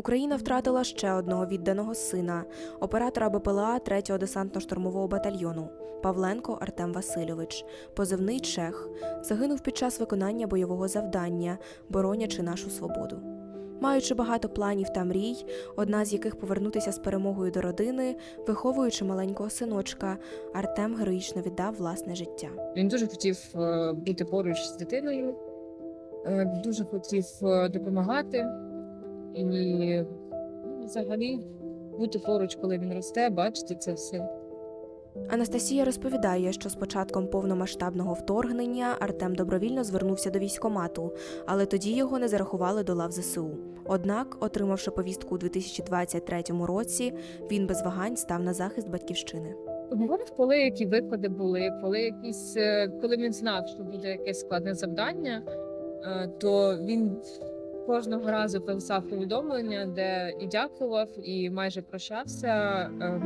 Україна втратила ще одного відданого сина, оператора БПЛА 3-го десантно-штурмового батальйону Павленко Артем Васильович, позивний Чех, загинув під час виконання бойового завдання, боронячи нашу свободу. Маючи багато планів та мрій, одна з яких повернутися з перемогою до родини, виховуючи маленького синочка, Артем героїчно віддав власне життя. Він дуже хотів е, бути поруч з дитиною, е, дуже хотів е, допомагати і ну, взагалі бути поруч, коли він росте, бачити це все. Анастасія розповідає, що з початком повномасштабного вторгнення Артем добровільно звернувся до військкомату, але тоді його не зарахували до лав ЗСУ. Однак, отримавши повістку у 2023 році, він без вагань став на захист батьківщини. Говорив, коли які виходи були, коли якісь, е, коли він знав, що буде якесь складне завдання, е, то він кожного разу писав повідомлення, де і дякував, і майже прощався. е,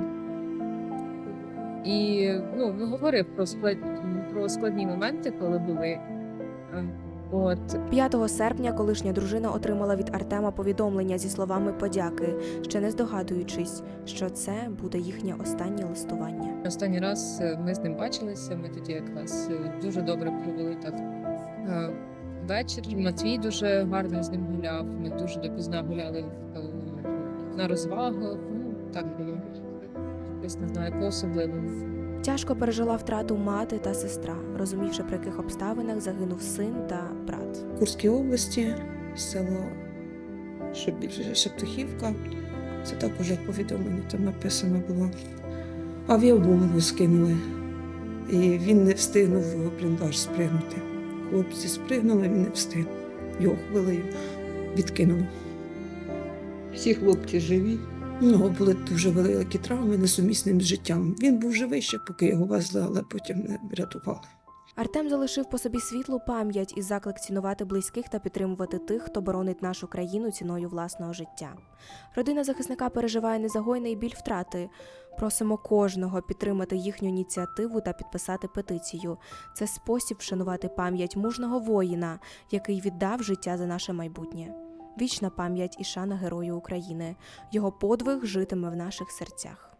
І ну, говорив про склад... про складні моменти, коли були. Е, От 5 серпня колишня дружина отримала від Артема повідомлення зі словами подяки, ще не здогадуючись, що це буде їхнє останнє листування. Останній раз е, ми з ним бачилися. Ми тоді якраз е, дуже добре провели так е, вечір. Матвій дуже гарно з ним гуляв. Ми дуже допізна гуляли на розвагах. Ну так було. Якось не знаю, по-особливому. Тяжко пережила втрату мати та сестра, розумівши, при яких обставинах загинув син та брат. Курській області, село Шеп- Шептухівка. Це також як повідомлення там написано було. Авіабомбу скинули. І він не встигнув в бліндаж спригнути. Хлопці спригнули, він не встиг. Його хвилею відкинуло. Всі хлопці живі. У нього були дуже великі травми, несумісним з життям. Він був живий ще, поки його везли, але потім не врятували. Артем залишив по собі світлу пам'ять і заклик цінувати близьких та підтримувати тих, хто боронить нашу країну ціною власного життя. Родина захисника переживає незагойний біль втрати. Просимо кожного підтримати їхню ініціативу та підписати петицію. Це спосіб вшанувати пам'ять мужного воїна, який віддав життя за наше майбутнє. Вічна пам'ять і шана герою України. Його подвиг житиме в наших серцях.